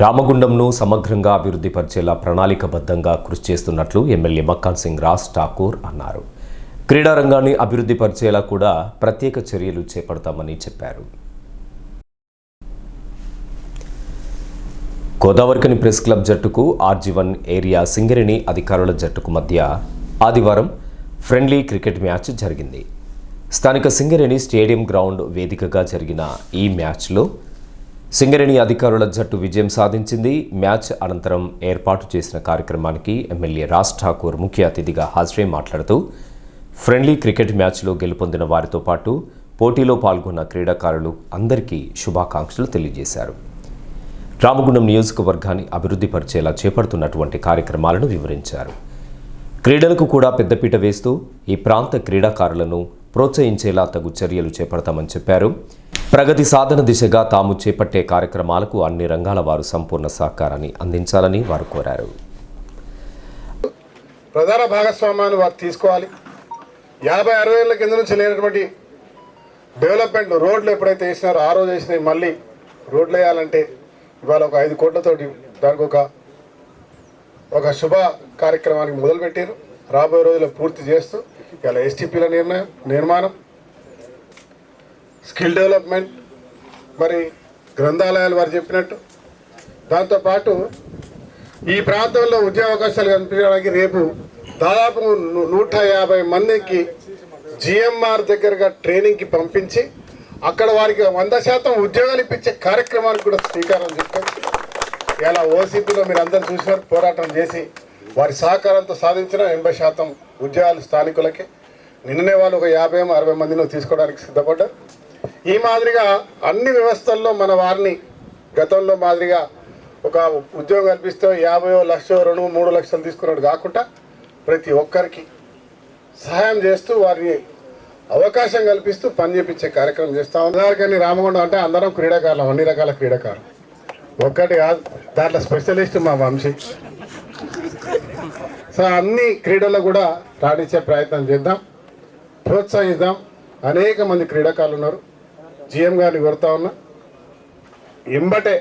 రామగుండంను సమగ్రంగా అభివృద్ధి పరిచేలా ప్రణాళికబద్ధంగా కృషి చేస్తున్నట్లు ఎమ్మెల్యే మక్కాన్ సింగ్ రాజ్ ఠాకూర్ అన్నారు. క్రీడారంగాన్ని అభివృద్ధిపరిచేలా అభివృద్ధి పరిచేలా కూడా ప్రత్యేక చర్యలు చేపడతామని చెప్పారు. గోదావరికని ప్రెస్ క్లబ్ జట్టుకు ఆర్జీవన్ ఏరియా సింగరేణి అధికారుల జట్టుకు మధ్య ఆదివారం ఫ్రెండ్లీ క్రికెట్ మ్యాచ్ జరిగింది. స్థానిక సింగరేణి స్టేడియం గ్రౌండ్ వేదికగా జరిగిన ఈ మ్యాచ్లో సింగరేణి అధికారుల జట్టు విజయం సాధించింది. మ్యాచ్ అనంతరం ఏర్పాటు చేసిన కార్యక్రమానికి ఎమ్మెల్యే రాజ్ ఠాకూర్ ముఖ్య అతిథిగా హాజరై మాట్లాడుతూ ఫ్రెండ్లీ క్రికెట్ మ్యాచ్లో గెలుపొందిన వారితో పాటు పోటీలో పాల్గొన్న క్రీడాకారులు అందరికీ శుభాకాంక్షలు తెలియజేశారు. రామగుండం నియోజకవర్గాన్ని అభివృద్ధి పరిచేలా చేపడుతున్నటువంటి కార్యక్రమాలను వివరించారు. క్రీడలకు కూడా పెద్దపీట వేస్తూ ఈ ప్రాంత క్రీడాకారులను ప్రోత్సహించేలా తగు చర్యలు చేపడతామని చెప్పారు. ప్రగతి సాధన దిశగా తాము చేపట్టే కార్యక్రమాలకు అన్ని రంగాల వారు సంపూర్ణ సహకారాన్ని అందించాలని వారు కోరారు. ప్రధాన భాగస్వామ్యాన్ని వారు తీసుకోవాలి. యాభై అరవై ఏళ్ళ కింద నుంచి లేనటువంటి డెవలప్మెంట్ రోడ్లు ఎప్పుడైతే వేసినారో ఆ రోజు వేసినవి మళ్ళీ రోడ్లు వేయాలంటే ఇవాళ ఒక ఐదు కోట్లతోటి దానికి ఒక ఒక శుభ కార్యక్రమానికి మొదలుపెట్టారు. రాబోయే రోజుల్లో పూర్తి చేస్తూ ఇలా ఎస్టీపీల నిర్ణయం నిర్మాణం స్కిల్ డెవలప్మెంట్ మరి గ్రంథాలయాలు వారు చెప్పినట్టు. దాంతోపాటు ఈ ప్రాంతంలో ఉద్యోగ అవకాశాలు కనిపించడానికి రేపు దాదాపు నూట యాభై మందికి జిఎంఆర్ దగ్గరగా ట్రైనింగ్కి పంపించి అక్కడ వారికి వంద శాతం ఉద్యోగాలు ఇప్పించే కార్యక్రమానికి కూడా శ్రీకారం చుట్టాం ఇలా ఓసీపీలో మీరు అందరు చూసినారు పోరాటం చేసి వారి సహకారంతో సాధించిన ఎనభై శాతం ఉద్యోగాలు స్థానికులకి. నిన్ననే వాళ్ళు ఒక యాభై అరవై మందిని తీసుకోవడానికి సిద్ధపడ్డారు. ఈ మాదిరిగా అన్ని వ్యవస్థల్లో మన వారిని గతంలో మాదిరిగా ఒక ఉద్యోగం కల్పిస్తే యాభై లక్ష రెండు మూడు లక్షలు తీసుకున్నాడు కాకుండా ప్రతి ఒక్కరికి సహాయం చేస్తూ వారిని అవకాశం కల్పిస్తూ పని చేపించే కార్యక్రమం చేస్తాం అందరికీ రామగుండం అంటే అందరం క్రీడాకారులు అన్ని రకాల క్రీడాకారులు. ఒక్కటి కాదు దాంట్లో స్పెషలిస్ట్ మా వంశీ. సో అన్ని క్రీడల్లో కూడా రాణించే ప్రయత్నం చేద్దాం ప్రోత్సహిద్దాం. అనేక మంది క్రీడాకారులు ఉన్నారు. జిఎం గారిని కోరుతా ఉన్నా ఎంబటే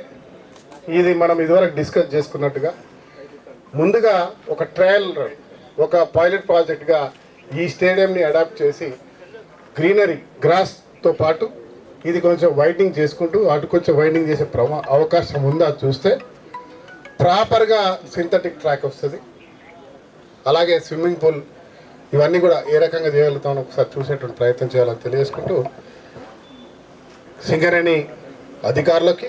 ఇది మనం ఇదివరకు డిస్కస్ చేసుకున్నట్టుగా ముందుగా ఒక ట్రయల్ రన్ ఒక పైలట్ ప్రాజెక్ట్గా ఈ స్టేడియంని అడాప్ట్ చేసి గ్రీనరీ గ్రాస్తో పాటు ఇది కొంచెం వైడింగ్ చేసుకుంటూ అటు కొంచెం వైడింగ్ చేసే ప్రమా అవకాశం ఉందా చూస్తే ప్రాపర్గా సింథటిక్ ట్రాక్ వస్తుంది. అలాగే స్విమ్మింగ్ పూల్ ఇవన్నీ కూడా ఏ రకంగా చేయగలుగుతామని ఒకసారి చూసేటువంటి ప్రయత్నం చేయాలని తెలియజేసుకుంటూ సింగరేణి అధికారులకి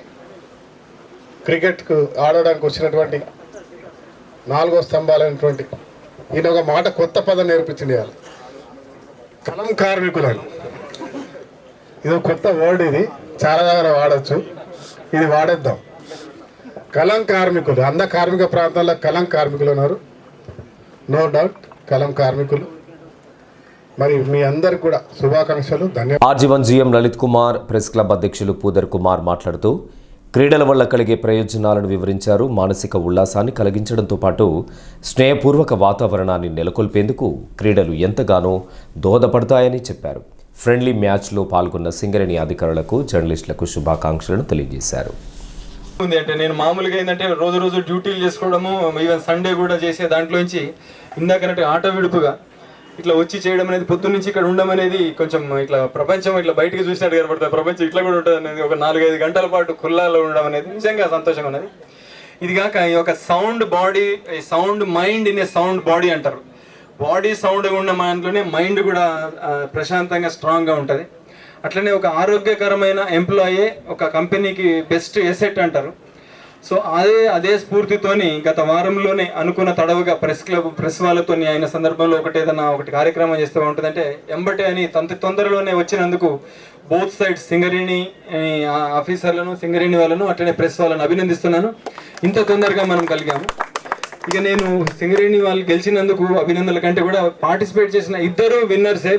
క్రికెట్కు ఆడడానికి వచ్చినటువంటి నాలుగో స్తంభాలైనటువంటి ఈయన ఒక మాట కొత్త పదం నేర్పించింది వాళ్ళు కలం కార్మికులను. ఇది ఒక కొత్త వర్డ్ ఇది. చాలా దగ్గర వాడచ్చు. ఇది వాడేద్దాం. కలం కార్మికులు. అంద కార్మిక ప్రాంతాల్లో కలం కార్మికులు ఉన్నారు. నో డౌట్ కలం కార్మికులు. మరి మీ అందరికి కూడా శుభాకాంక్షలు ధన్యవాదాలు. RG one GM Lalith Kumar press club అధ్యక్షులు పూదర్ కుమార్ మాట్లాడుతూ క్రీడల వల్ల కలిగే ప్రయోజనాలను వివరించారు మానసిక ఉల్లాసాన్ని కలిగించడంతో పాటు స్నేహపూర్వక వాతావరణాన్ని నెలకొల్పేందుకు క్రీడలు ఎంతగానో దోహదపడతాయని చెప్పారు. ఫ్రెండ్లీ మ్యాచ్లో పాల్గొన్న సింగరేణి అధికారులకు జర్నలిస్టులకు శుభాకాంక్షలను తెలియజేశారు. ఉంది అంటే నేను మామూలుగా ఏంటంటే రోజు రోజు డ్యూటీలు చేసుకోవడము ఈవెన్ సండే కూడా చేసే దాంట్లోంచి ఇందాకనట్టు ఆట విడుపుగా ఇట్లా వచ్చి చేయడం అనేది పొద్దున్న నుంచి ఇక్కడ ఉండడం అనేది కొంచెం ఇట్లా ప్రపంచం ఇట్లా బయటకి చూసినట్టు కనబడుతుంది ప్రపంచం ఇట్లా కూడా ఉంటుంది అనేది ఒక నాలుగైదు గంటల పాటు ఖుల్లాలో ఉండడం అనేది నిజంగా సంతోషంగా ఉన్నది ఇది కాక ఈ యొక్క sound body sound mind in a sound body అంటారు. బాడీ సౌండ్ ఉన్న మైండ్లోనే మైండ్ కూడా ప్రశాంతంగా స్ట్రాంగ్గా ఉంటుంది. అట్లనే ఒక ఆరోగ్యకరమైన ఎంప్లాయే ఒక కంపెనీకి బెస్ట్ ఎసెట్ అంటారు. సో అదే అదే స్ఫూర్తితోని గత వారంలోనే అనుకున్న తడవుగా ప్రెస్ క్లబ్ ప్రెస్ వాళ్ళతోని ఆయన సందర్భంలో ఒకటి ఏదైనా ఒకటి కార్యక్రమం చేస్తే బాగుంటుందంటే ఎంబటే అని తంత తొందరలోనే వచ్చినందుకు బోత్ సైడ్స్ సింగరేణి ఆఫీసర్లను సింగరేణి వాళ్ళను అట్లనే ప్రెస్ వాళ్ళను అభినందిస్తున్నాను. ఇంత తొందరగా మనం కలిగాము. ఇక నేను సింగరేణి వాళ్ళు గెలిచినందుకు అభినందనల కంటే కూడా పార్టిసిపేట్ చేసిన ఇద్దరు విన్నర్సే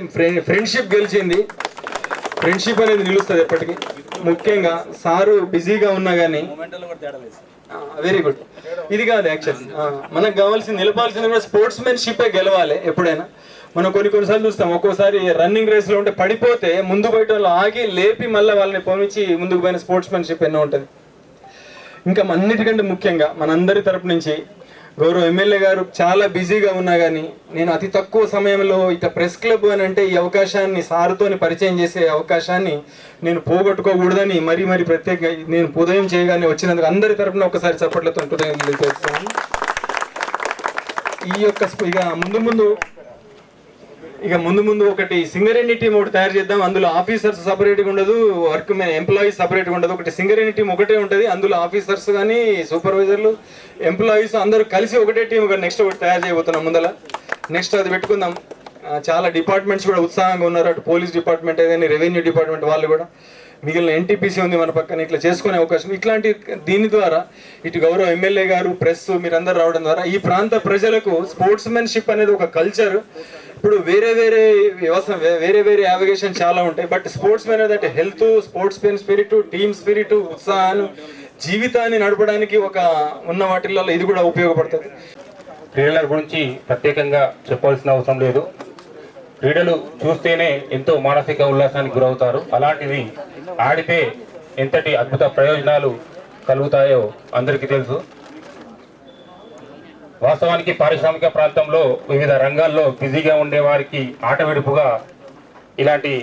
ఫ్రెండ్షిప్ గెలిచింది. ఫ్రెండ్షిప్ అనేది నిలుస్తుంది ఎప్పటికీ. ముఖ్యంగా సారు బిజీగా ఉన్నా కానీ వెరీ గుడ్ ఇది కాదు యాక్చువల్లీ మనకు కావాల్సింది నిలపాల్సింది కూడా స్పోర్ట్స్ మెన్షిప్ గెలవాలి ఎప్పుడైనా. మనం కొన్ని కొన్నిసార్లు చూస్తాం ఒక్కోసారి రన్నింగ్ రేస్లో ఉంటే పడిపోతే ముందు బయట వాళ్ళు ఆగి లేపి మళ్ళీ వాళ్ళని పంపించి ముందుకు పోయిన స్పోర్ట్స్ మెన్షిప్ ఎన్నో ఉంటుంది. ఇంకా అన్నిటికంటే ముఖ్యంగా మనందరి తరపు నుంచి గౌరవ ఎమ్మెల్యే గారు చాలా బిజీగా ఉన్నా కానీ నేను అతి తక్కువ సమయంలో ఇక ప్రెస్ క్లబ్ అని అంటే ఈ అవకాశాన్ని సారుతోని పరిచయం చేసే అవకాశాన్ని నేను పోగొట్టుకోకూడదని మరీ మరీ ప్రత్యేకంగా నేను ఉదయం చేయగానే వచ్చినందుకు అందరి తరపున ఒకసారి చప్పట్లతో హృదయం ఈ యొక్క ఇక ముందు ముందు ఇక ముందు ముందు ఒకటి సింగరేణి టీం ఒకటి తయారు చేద్దాం. అందులో ఆఫీసర్స్ సపరేట్గా ఉండదు వర్క్ ఎంప్లాయీస్ సపరేట్గా ఉండదు. ఒకటి సింగరేణి టీం ఒకటే ఉంటుంది అందులో ఆఫీసర్స్ కానీ సూపర్వైజర్లు ఎంప్లాయీస్ అందరూ కలిసి ఒకటే టీం నెక్స్ట్ ఒకటి తయారు చేయబోతున్నాం ముందల. నెక్స్ట్ అది పెట్టుకుందాం. చాలా డిపార్ట్మెంట్స్ కూడా ఉత్సాహంగా ఉన్నారు. అటు పోలీస్ డిపార్ట్మెంట్ ఏదైనా రెవెన్యూ డిపార్ట్మెంట్ వాళ్ళు కూడా. మిగిలిన ఎన్టీపీసీ ఉంది మన పక్కన ఇట్లా చేసుకునే అవకాశం. ఇట్లాంటి దీని ద్వారా ఇటు గౌరవ ఎమ్మెల్యే గారు ప్రెస్ మీరందరూ రావడం ద్వారా ఈ ప్రాంత ప్రజలకు స్పోర్ట్స్ మెన్షిప్ అనేది ఒక కల్చర్. ఇప్పుడు వేరే వేరే వ్యవసాయం వే- వేరే వేరే యావిగేషన్ చాలా ఉంటాయి. బట్ స్పోర్ట్స్ మెన్ అనేది అంటే health sports men spirit team spirit ఉత్సాహాన్ని జీవితాన్ని నడపడానికి ఒక ఉన్న వాటిల్లో ఇది కూడా ఉపయోగపడుతుంది. క్రీడల గురించి ప్రత్యేకంగా చెప్పాల్సిన అవసరం లేదు. క్రీడలు చూస్తేనే ఎంతో మానసిక ఉల్లాసానికి గురవుతారు. అలాంటిది ఆడితే ఎంతటి అద్భుత ప్రయోజనాలు కలుగుతాయో అందరికీ తెలుసు. వాస్తవానికి పారిశ్రామిక ప్రాంతంలో వివిధ రంగాల్లో బిజీగా ఉండే వారికి ఆట విడుపుగా ఇలాంటి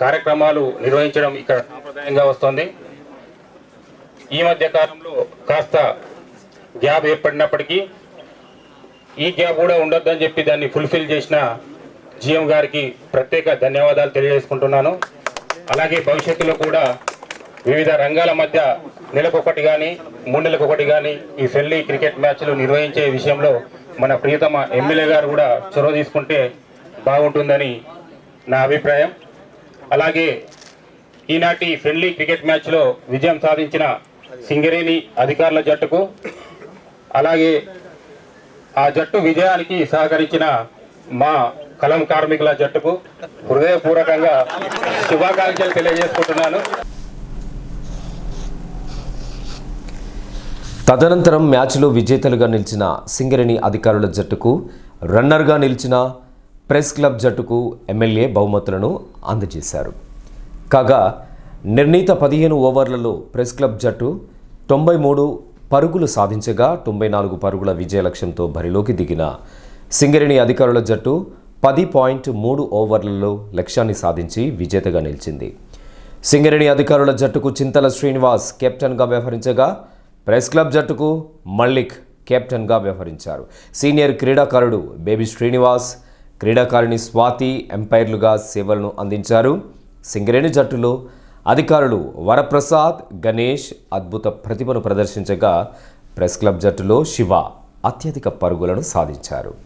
కార్యక్రమాలు నిర్వహించడం ఇక్కడ సాంప్రదాయంగా వస్తుంది. ఈ మధ్య కాలంలో కాస్త గ్యాప్ ఏర్పడినప్పటికీ ఈ గ్యాప్ కూడా ఉండొద్దని చెప్పి దాన్ని ఫుల్ఫిల్ చేసిన జిఎం గారికి ప్రత్యేక ధన్యవాదాలు తెలియజేసుకుంటున్నాను. అలాగే భవిష్యత్తులో కూడా వివిధ రంగాల మధ్య నెలకొకటి కానీ మూడు నెలకొకటి ఒకటి కానీ ఈ ఫ్రెండ్లీ క్రికెట్ మ్యాచ్లు నిర్వహించే విషయంలో మన ప్రియతమ ఎమ్మెల్యే గారు కూడా చొరవ తీసుకుంటే బాగుంటుందని నా అభిప్రాయం. అలాగే ఈనాటి ఫ్రెండ్లీ క్రికెట్ మ్యాచ్లో విజయం సాధించిన సింగరేణి అధికారుల జట్టుకు అలాగే ఆ జట్టు విజయానికి సహకరించిన మా కలం కార్మికుల జట్టుకు హృదయపూర్వకంగా శుభాకాంక్షలు తెలియజేసుకుంటున్నాను. తదనంతరం మ్యాచ్లో విజేతలుగా నిలిచిన సింగరేణి అధికారుల జట్టుకు రన్నర్గా నిలిచిన ప్రెస్ క్లబ్ జట్టుకు ఎమ్మెల్యే బహుమతులను అందజేశారు. కాగా నిర్ణీత పదిహేను ఓవర్లలో ప్రెస్ క్లబ్ జట్టు తొంభై మూడు పరుగులు సాధించగా తొంభై నాలుగు పరుగుల విజయ లక్ష్యంతో బరిలోకి దిగిన సింగరేణి అధికారుల జట్టు పది పాయింట్ మూడు ఓవర్లలో లక్ష్యాన్ని సాధించి విజేతగా నిలిచింది. సింగరేణి అధికారుల జట్టుకు చింతల శ్రీనివాస్ కెప్టెన్గా వ్యవహరించగా ప్రెస్ క్లబ్ జట్టుకు మల్లిక్ కెప్టెన్గా వ్యవహరించారు. సీనియర్ క్రీడాకారుడు బేబీ శ్రీనివాస్ క్రీడాకారిణి స్వాతి ఎంపైర్లుగా సేవలను అందించారు. సింగరేణి జట్టులో అధికారులు వరప్రసాద్ గణేష్ అద్భుత ప్రతిభను ప్రదర్శించగా ప్రెస్ క్లబ్ జట్టులో శివ అత్యధిక పరుగులను సాధించారు.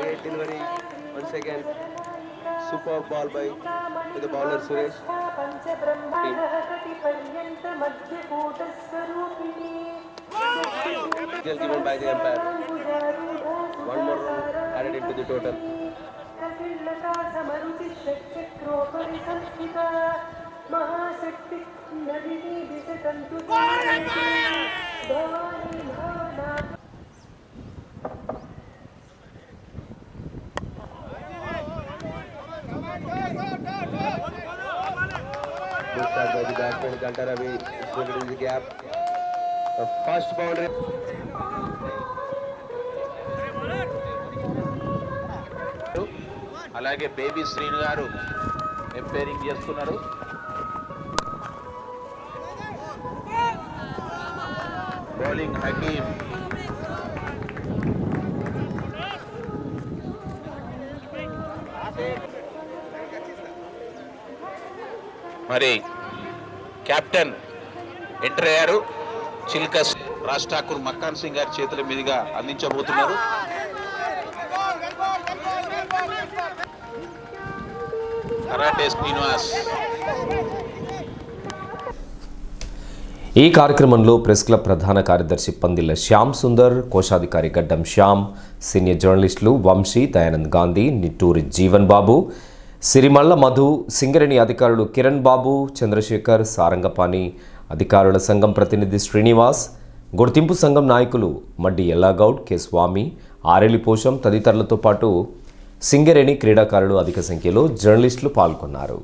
great delivery once again. Superb ball by the bowler Suresh. Still given by the umpire. One more run added into the total. महाशक्ति ఫస్ట్ బౌండరీ అలాగే బేబీ శ్రీను గారు ఎంపైరింగ్ చేస్తున్నారు. బౌలింగ్ హకీం మరి కెప్టెన్ ఎంటర్ అయ్యారు. చిల్కస్ రాజ్ ఠాకూర్ మక్కాన్ సింగ్ గారి చేతుల మీదుగా అందించబోతున్నారు. కరాటే శ్రీనివాస్. ఈ కార్యక్రమంలో ప్రెస్ క్లబ్ ప్రధాన కార్యదర్శి పందిళ్ళ శ్యామ్ సుందర్ కోశాధికారి గడ్డం శ్యామ్ సీనియర్ జర్నలిస్టులు వంశీ దయానంద్ గాంధీ నిట్టూరి జీవన్ బాబు సిరిమల్ల మధు సింగరేణి అధికారులు కిరణ్ బాబు చంద్రశేఖర్ సారంగపాణి అధికారుల సంఘం ప్రతినిధి శ్రీనివాస్ గుర్తింపు సంఘం నాయకులు మడ్డి ఎల్లాగౌడ్ కె స్వామి ఆరెలి పోషం తదితరులతో పాటు సింగరేణి క్రీడాకారులు అధిక సంఖ్యలో జర్నలిస్టులు పాల్గొన్నారు.